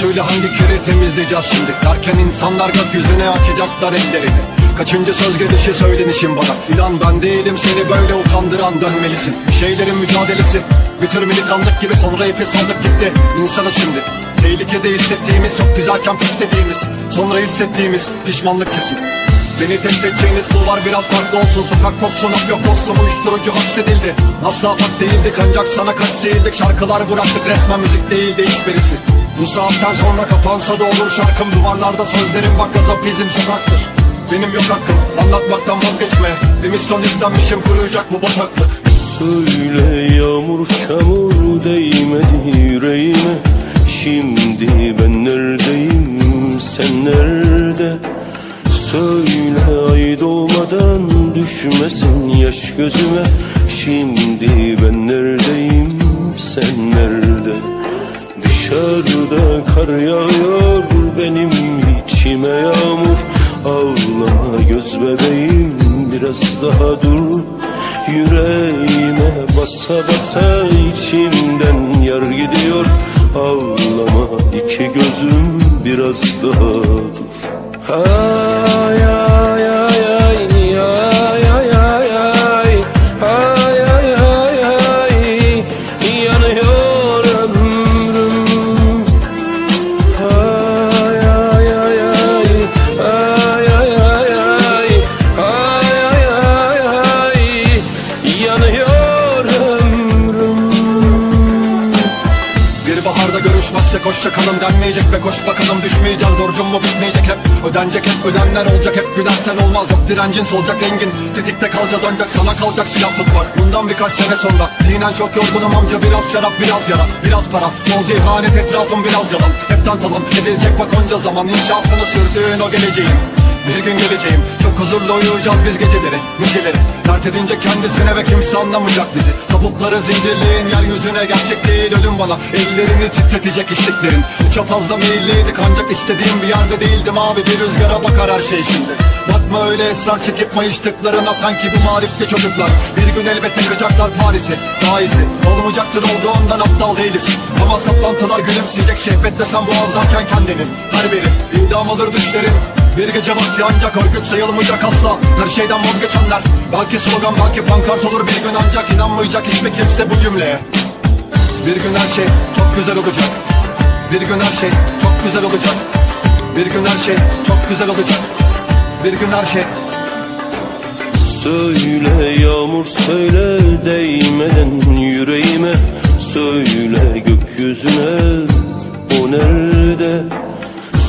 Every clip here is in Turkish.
söyle hangi kiri temizleyeceğiz şimdi? Derken insanlar gökyüzüne açacaklar ellerini. Kaçıncı söz gelişi söylenişim bana? İnan ben değilim seni böyle utandıran dönmelisin. Bir şeylerin mücadelesi Bir tür militanlık gibi sonra ipi saldık gitti İnsanı şimdi. Tehlikede hissettiğimiz çok güzelken pis dediğimiz Sonra hissettiğimiz pişmanlık kesin. Beni test edeceğiniz kulvar biraz farklı olsun. Sokak koksun hap yok dostum uyuşturucu hapsedildi. Asla bak değildik ancak sana kaç seyirdik Şarkılar bıraktık resmen müzik değildi hiçbirisi Bu saatten sonra kapansa da olur şarkım. Duvarlarda sözlerim bak gazap bizim sokaktır. Benim yok hakkım anlatmaktan vazgeçme. Bir misyon yüklenmişim kuruyacak bu bataklık. Söyle yağmur çamur değmedi yüreğime. Şimdi ben neredeyim sen nerede? Söyle ay doğmadan düşmesin yaş gözüme. Şimdi ben neredeyim sen nerede Dışarıda kar yağıyor benim içime yağmur. Ağlama göz bebeğim biraz daha dur. Yüreğime basa basa içimden yar gidiyor. Ağlama iki gözüm biraz daha dur. Ay görüşmezsek hoşça kalın denmeyecek ve koş bakalım. Düşmeyeceğiz Borcum mu bitmeyecek hep. Ödenecek hep ödenler olacak hep. Gülersen olmaz yok direncin solacak rengin. Tetikte kalacağız ancak sana kalacak silah tutmak Bundan birkaç sene sonra zihnen çok yorgunum amca. Biraz şarap biraz yara biraz para. Bolca ihanet etrafım biraz yalan. Hepten talan edilecek bak onca zaman. İnşasını sürdüğün o geleceğin bir gün geleceğim. Çok huzurlu uyuyacağız biz geceleri Geceleri. Dert edince kendisine ve kimse anlamayacak bizi Tabutları zincirleyin yeryüzüne gerçek değil ölüm bana. Ellerini titretecek işliklerin. Çok fazla meyilliydik ancak istediğim bir yerde değildim abi. Bir rüzgara bakar her şey şimdi. Bakma öyle esrar çekip mayıştıklarına Sanki bu marifli çocuklar. Bir gün elbette yıkacaklar Paris'i Daha iyisi olmayacaktır olduğundan aptal değiliz. Ama saplantılar gülümseyecek şehvetle sen boğazlarken kendini. Her biri idam alır düşlerin bir gece vakti ancak örgüt sayılmayacak asla. Her şeyden vazgeçenler. Belki slogan belki pankart olur. Bir gün ancak inanmayacak hiçbir kimse bu cümleye Bir gün her şey çok güzel olacak. Bir gün her şey çok güzel olacak. Bir gün her şey çok güzel olacak. Bir gün her şey. Söyle yağmur söyle değmeden yüreğime. Söyle gökyüzüne o nerede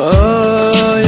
Oh,